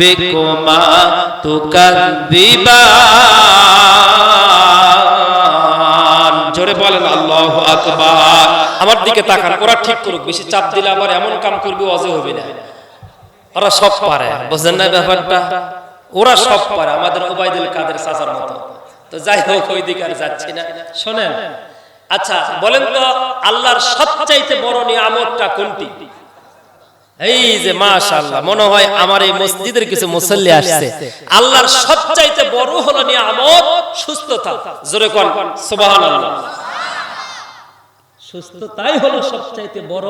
ربكما تكذبان জোরে বলেন আল্লাহু আকবার আমার দিকে তাকান ওরা ঠিক করুক বেশি চাপ দিলে আবার এমন কাম করবে অজে হবে না ওরা সব পারে বুঝলেন না ব্যাপারটা ওরা সব পারে আমাদের ওবাইদুল কাদের চাচার মতো তো যাই হোক ওই দিকে আর যাচ্ছি না শোনেন আচ্ছা বলেন তো আল্লাহর সবচাইতে বড় নিয়ামতটা কোনটি এই যে মাশাআল্লাহ মনে হয় আমার এই মসজিদের কিছু মুসল্লি আসছে। আল্লাহর সবচাইতে বড় হলো নিয়ামত সুস্থতা। জোরে কোন সুবহানাল্লাহ। সুস্থতাই হলো সবচাইতে বড়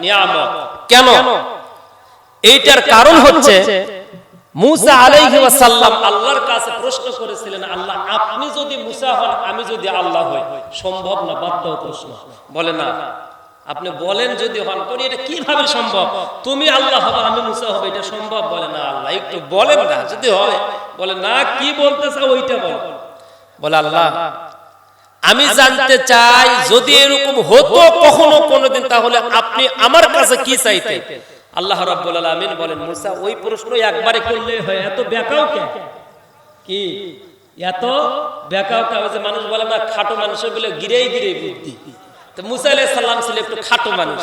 নিয়ামত। কেন? এইটার কারণ হচ্ছে মুসা আলাইহি ওয়াসাল্লাম আল্লাহর কাছে প্রশ্ন করেছিলেন আল্লাহ আপনি যদি মুসা হন আমি যদি আল্লাহ হই? সম্ভব না বাধ্য প্রশ্ন। বলে না। আপনি বলেন যদি হন, তো এটা কীভাবে সম্ভব? তুমি আল্লাহ হবে, আমি মুসা হবে, এটা সম্ভব বলে না আল্লাহ। একটু বলেন না, যদি হয়, বলে না, কি বলতে চাও ওইটা বল। বলে আল্লাহ, আমি জানতে চাই, যদি এরকম হতো কখনো কোনোদিন, তাহলে আপনি আমার কাছে কি চাইতেন? আল্লাহ রাব্বুল আলামিন বলেন, মুসা, ওই প্রশ্ন একবারে করলে হয়, এত বেকাও কেন? কি? এত বেকাও যে মানুষ বলে না, খাটো মানুষের বলে গিরেই গিরে বুদ্ধি। তো মুসা সালাম ছিল একটু খাটো মানুষ।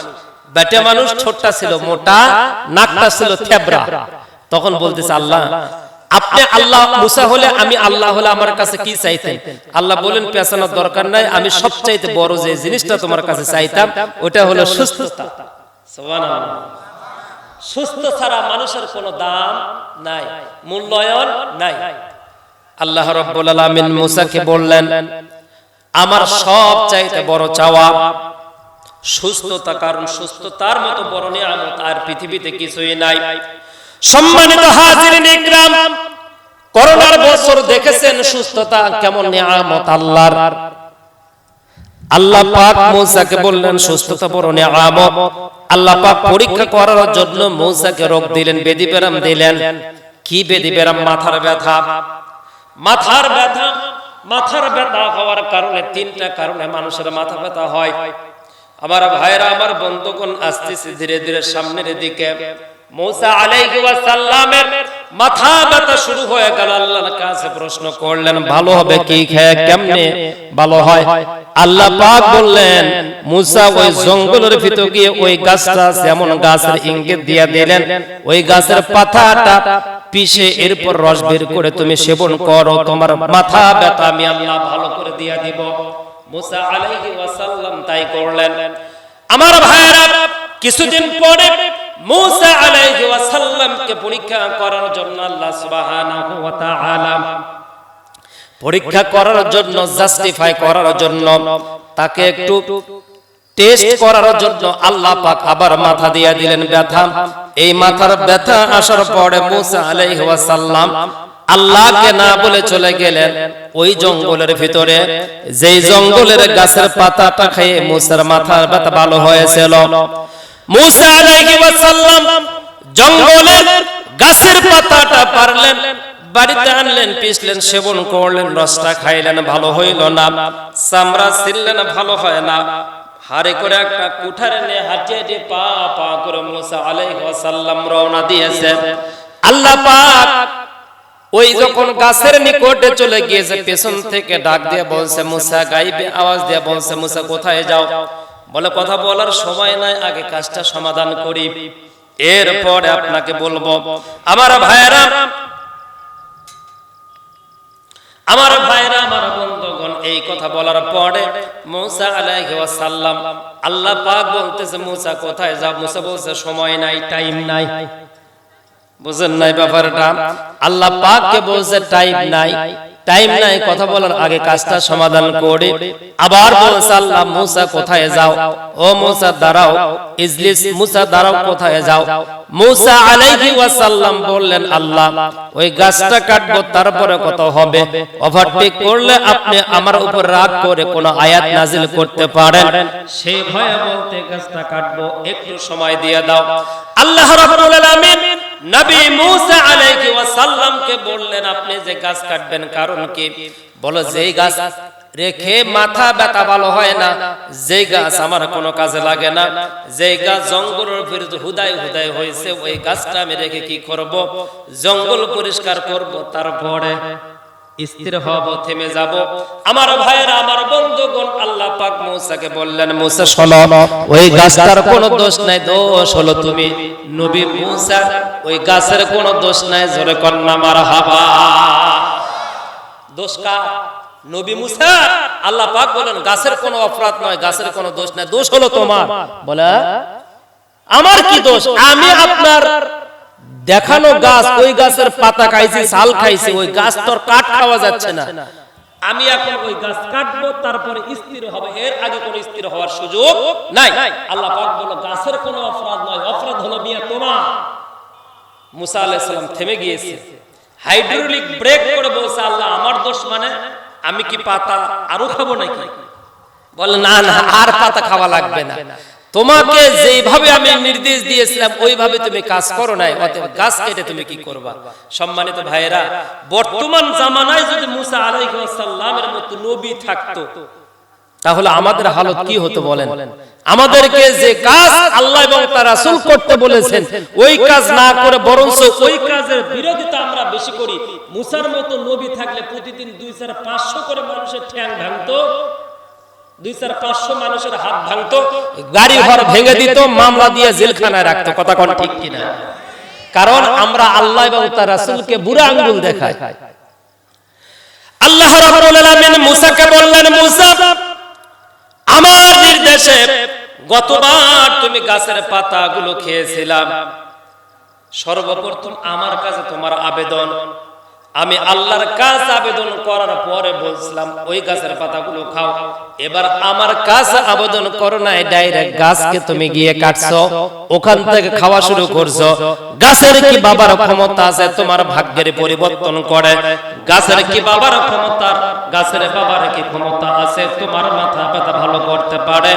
বেটে মানুষ ছোটটা ছিল মোটা নাকটা ছিল থেবরা তখন বলতেছে আল্লাহ আপনি আল্লাহ মুসা হলে আমি আল্লাহ হলে আমার কাছে কি চাইতেন? আল্লাহ বলেন পেছানোর দরকার নাই আমি সবচাইতে বড় যে জিনিসটা তোমার কাছে চাইতাম ওটা হলো সুস্থতা। সুস্থ ছাড়া মানুষের কোনো দাম নাই মূল্যায়ন নাই। আল্লাহ রাব্বুল আলামিন মুসাকে বললেন আমার সব চাইতে বড় চাওয়া সুস্থতা কারণ সুস্থতার মতো বড় নিয়ামত আর পৃথিবীতে কিছুই নাই। সম্মানিত হাজিরিন ইকরাম করোনার বছর দেখেছেন সুস্থতা কেমন নিয়ামত আল্লাহর? আল্লাহ পাক মূসাকে বললেন সুস্থতা বড় নিয়ামত। আল্লাহ পাক পরীক্ষা করার জন্য মূসাকে রোগ দিলেন বেদি ব্যারাম দিলেন। কি বেদি ব্যারাম মাথার ব্যথা। মাথার ব্যথা। মাথার ব্যথা হওয়ার কারণে, তিনটা কারণে মানুষের মাথা ব্যথা হয়। আমার ভাইরা আমার বন্ধুগণ আসতেছে ধীরে ধীরে সামনের দিকে। মৌসা মাথা ব্যথা শুরু হয়ে গেল। আল্লাহর কাছে প্রশ্ন করলেন, ভালো হবে কি? খেয়ে কেমনে ভালো হয়? আল্লাহ পাক বললেন, মুসা ওই জঙ্গলের ভিতর গিয়ে ওই গাছটা যেমন গাছের ইঙ্গিত দিয়ে দিলেন, ওই গাছের পাতাটা পিষে এরপর রস বের করে তুমি সেবন করো। তোমার মাথা ব্যথা আমি আল্লাহ ভালো করে দিয়া দিব। মুসা আলাইহি ওয়াসাল্লাম তাই করলেন। আমার ভাইরা কিছুদিন পরে মুসা আলাইহি ওয়াসাল্লামকে পরীক্ষা করার জন্য আল্লাহ সুবহানাহু ওয়া তাআলা পরীক্ষা করার জন্য জাস্টিফাই করার জন্য তাকে একটু টেস্ট করার জন্য আল্লাহ পাক আবার মাথা দিয়ে দিলেন ব্যথা। এই মাথার ব্যথা আসার পরে মুসা আলাইহি ওয়াসাল্লাম আল্লাহকে না বলে চলে গেলেন। ওই জঙ্গলের ভিতরে যেই জঙ্গলের গাছের পাতাটা খেয়ে মুসার মাথার ব্যথা ভালো হয়েছিল। মুসা আলাইহি ওয়াসাল্লাম জঙ্গলের গাছের পাতাটা পারলেন, বাড়িতে আনলেন পিসলেন সেবন করলেন, রসটা খাইলেন, ভালো হইল না। চামড়া ছিললেন ভালো হয় না। হারে করে একটা কুঠারে নিয়ে হাঁটিয়ে হাঁটিয়ে পা পা করে মুসা আলাইহি ওয়াসাল্লাম রওনা দিয়েছে। আল্লাহ পাক ওই যখন গাছের নিকটে চলে গিয়েছে, পেছন থেকে ডাক দিয়ে বলছে, মুসা, গাইবে আওয়াজ দিয়ে বলছে, মুসা, কোথায় যাও? বলে, কথা বলার সময় নাই, আগে কাজটা সমাধান করি। এরপরে আপনাকে বলব, আমার ভাইয়েরা, আমার ভাইরা আমার বন্ধুগণ এই কথা বলার পরে মৌসা আলাইসাল্লাম আল্লাহ পাক বলতেছে, মৌসা কোথায় যা? মুসা বলছে, সময় নাই টাইম নাই। বুঝেন নাই ব্যাপারটা? আল্লাহ পাককে বলছে টাইম নাই। টাইম নাই কথা বলার আগে কাজটা সমাধান করে। আবার বলছে আল্লাহ মুসা কোথায় যাও? ও মুসা দাঁড়াও ইজলিস মুসা দাঁড়াও কোথায় যাও? মুসা আলাইহি ওয়াসাল্লাম বললেন আল্লাহ ওই গাছটা কাটবো তারপরে কত হবে? ওভারটেক করলে আপনি আমার উপর রাগ করে কোন আয়াত নাজিল করতে পারেন। সেই ভয়ে বলতে গাছটা কাটবো একটু সময় দিয়ে দাও। আল্লাহ রাব্বুল আলামিন নবী মুসা আলাইহি ওয়াসাল্লামকে বললেন, আপনি যে গাছ কাটবেন, কারণ কি? বলো, যেই গাছ রেখে মাথা ব্যথা ভালো হয় না যে গাছ আমার কোনো কাজে লাগে না, যেই গাছ জঙ্গলের বিরুদ্ধে হুদায় হুদায় হয়েছে, ওই গাছটা আমি রেখে কি করব? জঙ্গল পরিষ্কার করব, তারপরে স্থির হব, থেমে যাব। আমার ভাইয়েরা, আমার বন্ধুগণ, আল্লাহ পাক মূসাকে বললেন, মূসা, শোনো, ওই গাছটার কোনো দোষ নাই। দোষ হলো তুমি নবী মূসা। ওই গাছের কোনো দোষ নাই। জোরে কন্যা মারহাবা দোষ কার? নবী মুসা। আল্লাহ পাক বলেন গাছের কোনো অপরাধ নয়, গাছের কোনো দোষ নাই। দোষ হলো তোমার। বলে, আমার কি দোষ? আমি আপনার দেখানো গাছ ওই গাছের পাতা খাইছি ছাল খাইছি ওই গাছ তোর কাঠ খাওয়া যাচ্ছে না। আমি এখন ওই গাছ কাটবো তারপরে স্থির হবে। এর আগে কোনো স্থির হওয়ার সুযোগ নাই। আল্লাহ পাক বলল গাছের কোনো অপরাধ নয় অপরাধ হলো মিয়া তোমার। মুসা আলাইহিস সালাম থেমে গিয়েছে। হাইড্রোলিক ব্রেক করে বলছে আল্লাহ আমার দোষ মানে আমি কি পাতা আরও খাব নাকি? বলে না না আর পাতা খাওয়া লাগবে না। তোমাকে যেইভাবে আমি নির্দেশ দিয়েছিলাম, ওইভাবে তুমি কাজ করো নাই। অতএব গাছ কেটে তুমি কি করবা? সম্মানিত ভাইয়েরা, বর্তমান জামানায় যদি মুসা আলাইহিস সালামের মতো নবী থাকতো, তাহলে আমাদের হালত কি হতো বলেন? আমাদেরকে যে কাজ আল্লাহ এবং তার রাসূল করতে বলেছেন, ওই কাজ না করে বরঞ্চ ওই কাজের বিরোধিতা আমরা বেশি করি। মুসার মতো নবী থাকলে প্রতিদিন দুই চার পাঁচশো করে মানুষের ঠ্যাং ভাঙতো। দুই চার পাঁচশো মানুষের হাত ভাঙতো গাড়ি ঘর ভেঙে দিত মামলা দিয়ে জেলখানায় রাখতো। কথা কোন ঠিক কিনা? কারণ আমরা আল্লাহ এবং তার রাসূলকে বুড়া আঙ্গুল দেখাই। আল্লাহ রাব্বুল আলামিন মুসাকে বললেন মুসা আমার নির্দেশে গতবার তুমি গাছের পাতাগুলো খেয়েছিলাম। সর্বপ্রথম আমার কাছে তোমার আবেদন। আমি আল্লাহর কাছে আবেদন করার পরে বলছিলাম, ওই গাছের পাতাগুলো খাও। এবার আমার কাছে আবেদন করো না ডাইরেক্ট গাছকে তুমি গিয়ে কাটছো, ওখান থেকে খাওয়া শুরু করছ। গাছের কি বাবার ক্ষমতা আছে? তোমার ভাগ্যের পরিবর্তন করে। গাছের কি বাবার ক্ষমতা? গাছের বাবার কি ক্ষমতা আছে? তোমার মাথা ব্যথা ভালো করতে পারে।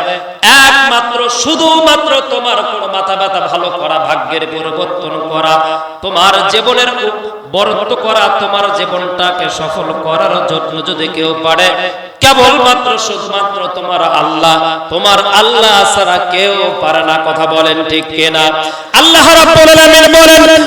একমাত্র, শুধুমাত্র তোমার কোন মাথা ব্যথা ভালো করা, ভাগ্যের পরিবর্তন করা। তোমার জীবনের বরত্ব করা তোমার জীবনটাকে সফল করার জন্য যদি কেউ পারে, কেবলমাত্র শুধুমাত্র তোমার আল্লাহ তোমার আল্লাহ ছাড়া কেউ পারে না, কথা বলেন ঠিক কিনা? আল্লাহ রাব্বুল বলেন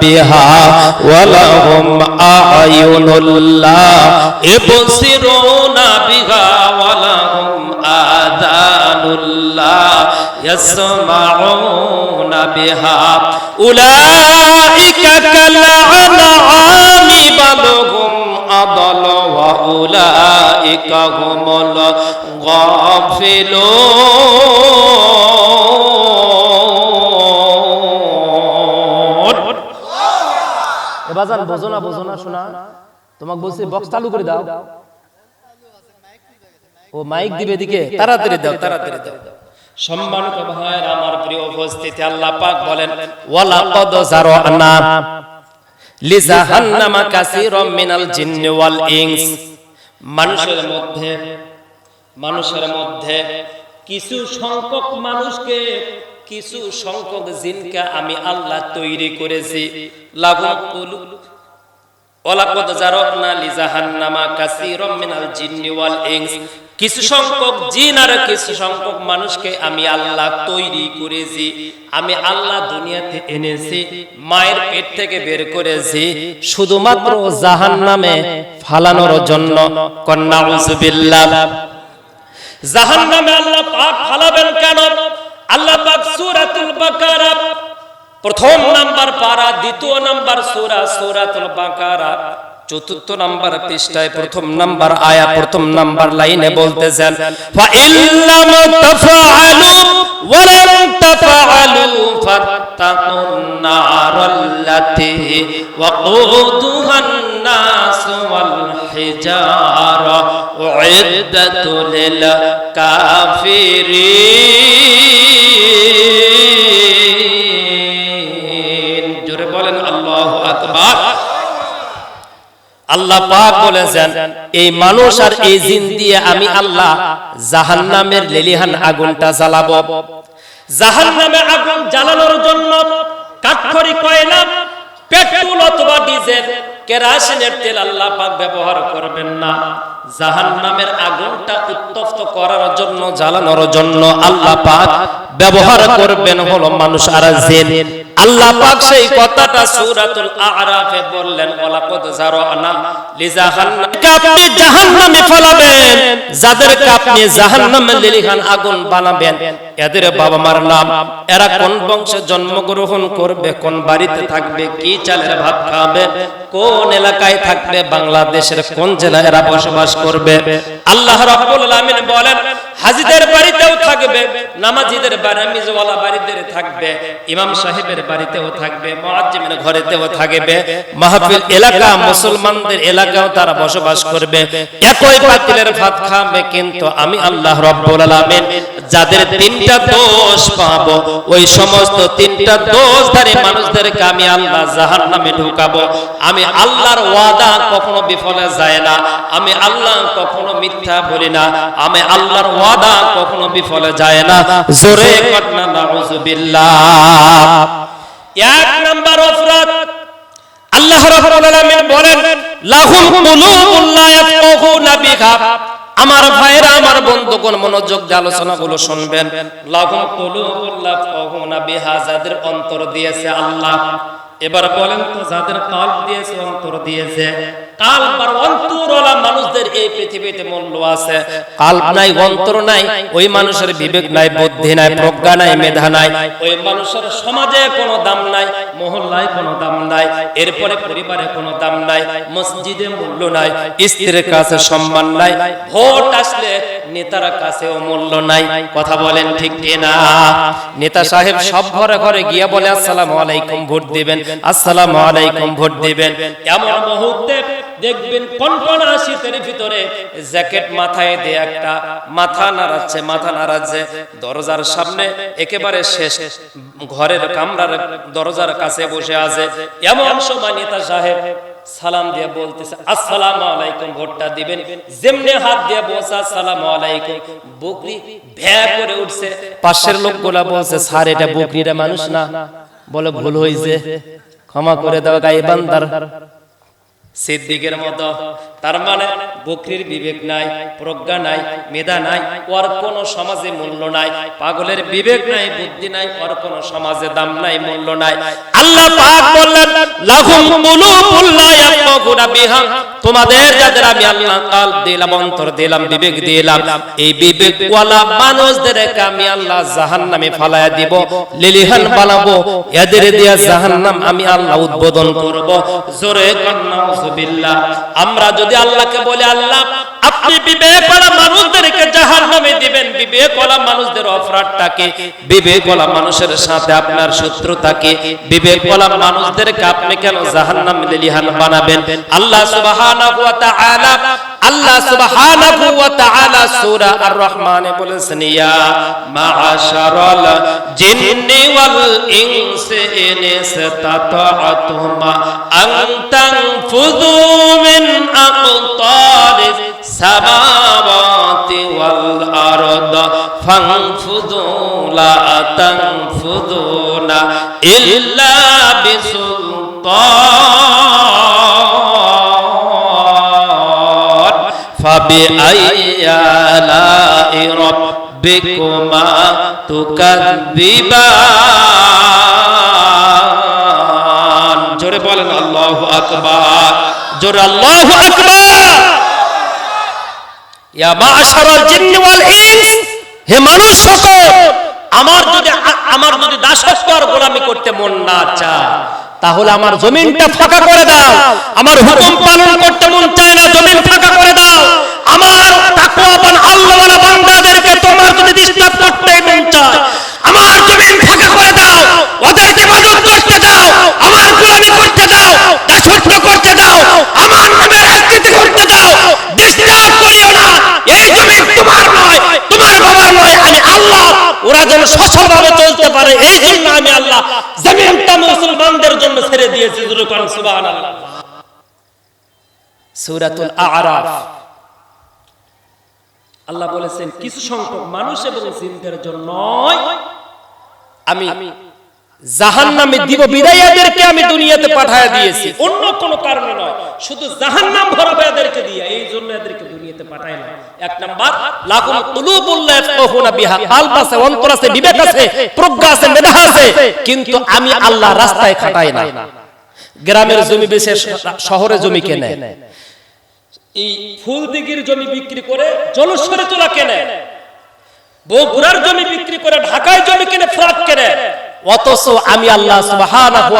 بها ولهم أعين الله يبصرون بها ولهم آذان الله يسمعون بها أولئك كالأنعام بل هم أضل وأولئك هم الغافلون শোনা। তোমাকে বক্স চালু করে দাও। ও মাইক দিবে দিকে তাড়াতাড়ি দাও তাড়াতাড়ি দাও। সম্মানিত ভাইয়ের, আমার প্রিয় উপস্থিতি, আল্লাহ পাক বলেন ওয়ালা কদ লিজাহান্নামা মিনাল ওয়াল মানুষের মধ্যে মানুষের মধ্যে কিছু সংখ্যক মানুষকে, কিছু সংখ্যক জিনকে আমি আল্লাহ তৈরি করেছি। লাগুম কুলু ওয়ালাকাদ জারকনা লিজাহান্নামা মিনাল জিন্নি ওয়াল ইনস। কিছু সংখ্যক জিন আর কিছু সংখ্যক মানুষকে আমি আল্লাহ তৈরি করেছি, আমি আল্লাহ দুনিয়াতে এনেছি, মায়ের পেট থেকে বের করেছি, শুধুমাত্র জাহান্নামে ফালানোর জন্য। কন্যা উজবিল্লাহ জাহান্নামে আল্লাহ পাক ফালাবেন কেন? আল্লাহ পাক সূরাতুল বাকারা প্রথম নাম্বার পারা, দ্বিতীয় নাম্বার সূরা, সূরাতুল বাকারা, চতুর্থ নাম্বার পৃষ্ঠায় প্রথম নাম্বার আয়া, প্রথম নাম্বার লাইনে বলতেছেন ফা ইল্লাম তাফআলু ওয়া লাম তাফআলু ওয়াকুদুহান নাস ওয়াল হিজারা লিল কাফিরিন আল্লাহ পাক বলেছেন, এই মানুষ আর এই জিন দিয়ে আমি আল্লাহ জাহান্নামের লেলিহান আগুনটা জ্বালাবো। জাহান্নামে আগুন জ্বালানোর জন্য কাঠখড়ি, কয়লা, পেট্রোল অথবা ডিজেল, কেরাসিনের তেল আল্লাহ পাক ব্যবহার করবেন না। জাহান্নামের আগুনটা উত্তপ্ত করার জন্য, জ্বালানোর জন্য আল্লাহ পাক ব্যবহার করবেন হলো মানুষ আর জিন। আল্লাহ পাক সেই কথাটা সূরাতুল আরাফে বললেন ওয়ালাকাদ জারানা লিজাহান্নামকে আপনি জাহান্নামে ফেলাবেন যাদেরকে আপনি জাহান্নামে লিলিহান আগুন বানাবেন এদের বাবা মার নাম, এরা কোন বংশে জন্মগ্রহণ করবে, কোন বাড়িতে থাকবে, কি চালের ভাত খাবে, কোন এলাকায় থাকবে, বাংলাদেশের কোন জেলায় এরা বসবাস করবে। আল্লাহ রাব্বুল আলামিন বলেন, হাজিদের বাড়িতেও থাকবে, নামাজিদের বারামিজওয়ালা বাড়িতে থাকবে, ইমাম সাহেবের বাড়িতেও থাকবে, মুআজ্জিমের ঘরেতেও থাকবে, মাহফিল এলাকা, মুসলমানদের এলাকাও তারা বসবাস করবে, একই পাতিলের ভাত খাবে, কিন্তু আমি আল্লাহ রাব্বুল আলামিন যাদের তিনটা দোষ পাবো। ওই সমস্ত তিনটা দোষধারী মানুষদেরকে আমি আল্লাহ জাহান্নামে ঢুকাবো। আমি আল্লাহর ওয়াদা কখনো বিফলে যায় না। আমি আল্লাহ কখনো মিথ্যা বলি না। আমি আল্লাহর ওয়াদা কখনো বিফলে যায় না। জোরে কটনা নাউজুবিল্লাহ এক নাম্বার অপরাধ আল্লাহ রাব্বুল আলামিন বলেন, লাহুম কুলুবুন লা বিহা। আমার ভাইরা আমার বন্ধুগণ মনোযোগ দিয়ে আলোচনাগুলো শুনবেন। লাভ কলু বিহা, যাদের অন্তর দিয়েছে আল্লাহ। এবার বলেন তো, যাদের কাল দিয়েছে, অন্তর দিয়েছে। কাল আর অন্তরওয়ালা মানুষদের এই পৃথিবীতে মূল্য আছে। কাল্প নাই, অন্তর নাই, ওই মানুষের বিবেক নাই, বুদ্ধি নাই, প্রজ্ঞা নাই, মেধা নাই। ওই মানুষের সমাজে কোনো দাম নাই, মহল্লায় কোনো দাম নাই, এরপরে পরিবারে কোনো দাম নাই, মসজিদে মূল্য নাই, স্ত্রীর কাছে সম্মান নাই, ভোট আসলে নেতার কাছেও মূল্য নাই। কথা বলেন ঠিক কিনা? নেতা সাহেব সব ঘরে ঘরে গিয়া বলে, আসসালামু আলাইকুম, ভোট দিবেন। আসসালামু আলাইকুম, ভোট দিবেন। এমন মুহূর্তে দেখবেন কনকনা শীতের ভিতরে জ্যাকেট মাথায় দিয়ে একটা মাথা নাড়াচ্ছে মাথা নাড়াচ্ছে। দরজার সামনে একেবারে শেষ। ঘরের কামরার দরজার কাছে বসে আছে। এমন সময় নেতা সাহেব সালাম দিয়ে বলতেছে, আসসালাম আলাইকুম, ভোটটা দিবেন। যেমনি হাত দিয়ে বলছে, আসসালাম আলাইকুম। বকরি ভ্যা করে উঠছে। পাশের লোকগুলা বলছে, স্যার, এটা বকরিটা মানুষ না। বলে, ভুল হয়েছে ক্ষমা করে দাও বান্দার সিদ্দিকের মতো। তার মানে বকরির বিবেক নাই, প্রজ্ঞা নাই, মেধা নাই, ওর কোন সমাজে মূল্য নাই, পাগলের বিবেক নাই, বুদ্ধি নাই, ওর কোন সমাজে দাম নাই, মূল্য নাই। আল্লাহ পাক বললেন, লাহুম মুলুকুল্লাহ লা ইয়াফকাহুনা বিহা। তোমাদের যাদের আমি আল্লাহ কাল দিলাম, অন্তর দিলাম, বিবেক দিলাম, এই বিবেক ওয়ালা মানুষদেরকে আমি আল্লাহ জাহান্নামে ফালায়া দিব, লিলিহান বানাবো, এদের দিয়া জাহান্নাম আমি আল্লাহ উদ্বোধন করব। জোরে কন্নাউজুবিল্লাহ আমরা যদি আল্লাহকে বলি, আল্লাহ, আপনি বিবেকওয়ালা মানুষদেরকে জাহান্নামে দিবেন, বিবেকওয়ালা মানুষদের অপরাধটাকে বিবেকওয়ালা মানুষের সাথে আপনার শত্রুতাকে বিবেকওয়ালা মানুষদেরকে আপনি কেন জাহান্নাম, লিলিহান বানাবেন? আল্লাহ সুবহানাহু ওয়া তাআলা। আল্লাহ সুবহানাহু ওয়া তাআলা সূরা আর রহমানে বলেছেন, ইয়া মাআশারাল জিন্নি ওয়াল ইনসি ইন ইসতাতাতুমা আন মিন আকতারিস সামাওয়াতি ওয়াল আরদ ফানফুযু লা তানফুযুনা ইল্লা বিসুলতান। فبأي آلاء ربكما تكذبان জোরে বলেন আল্লাহু আকবার জোরে আল্লাহু আকবার ইয়া মাশারাল জিন্নি ওয়াল ইনস হে মানুষ সকল আমার যদি আমার যদি দাসত্ব আর গোলামি করতে মন না চায় তাহলে আমার জমিনটা ফাঁকা করে দাও আমার হুকুম পালন করতে মন চায় না জমিন ফাঁকা করে দাও আমার তাকওয়াবান আল্লাহওয়ালা বান্দাদেরকে তোমার যদি ডিস্টার্ব করতে মন আমার জমিন ফাঁকা করে দাও, ওদেরকে মদত করতে দাও, আমার গোলামি করতে দাও, দাসত্ব করতে দাও, আমার নামে রাজনীতি করতে দাও ডিস্টার্ব করিও না, এই জমিন তোমার নয়, তোমার বাবার নয় আমি আল্লাহ ওরা যেন সফলভাবে চলতে পারে, এই জন্য আমি আল্লাহ জমিনটা মুসলমানদের জন্য ছেড়ে দিয়েছি সুবহানাল্লাহ। সূরাতুল আ'রাফ। আল্লাহ বলেছেন কিছু সংখ্যক মানুষ এবং জিনদের জন্য আমি জাহান্নামে দিব বিদায়ীদেরকে আমি দুনিয়াতে পাঠায় দিয়েছি। অন্য কোনো কারণে নয় শুধু জাহান্নাম ভরাবে এদেরকে দিয়ে এই জন্য এদেরকে দুনিয়াতে পাঠায় না। এক নাম্বার লাকুম কুলুবুল্লাহ ইয়াফকাহুনা বিহা কালব আছে অন্তর আছে বিবেক আছে প্রজ্ঞা আছে মেধা আছে কিন্তু আমি আল্লাহ রাস্তায় খাটাই না। গ্রামের জমি বেচে শহরে জমি কেনে এই ফুল দিঘির জমি বিক্রি করে জলস্বরে তোলা কেনে? বগুড়ার জমি বিক্রি করে ঢাকায় জমি কিনে ফ্ল্যাট কেনে? অথচ আমি আল্লাহ সুবহানাহু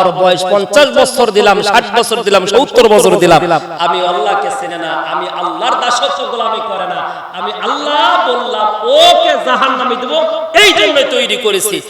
ওর বয়স 50 বছর দিলাম 60 বছর দিলাম 70 বছর দিলাম। আমি আল্লাহকে চেনে না, আমি আল্লাহর দাসত্ব গোলামি করে না। আমি আল্লাহ বললাম, ওকে জাহান্নামে দেব, এই জন্য তৈরি করেছি।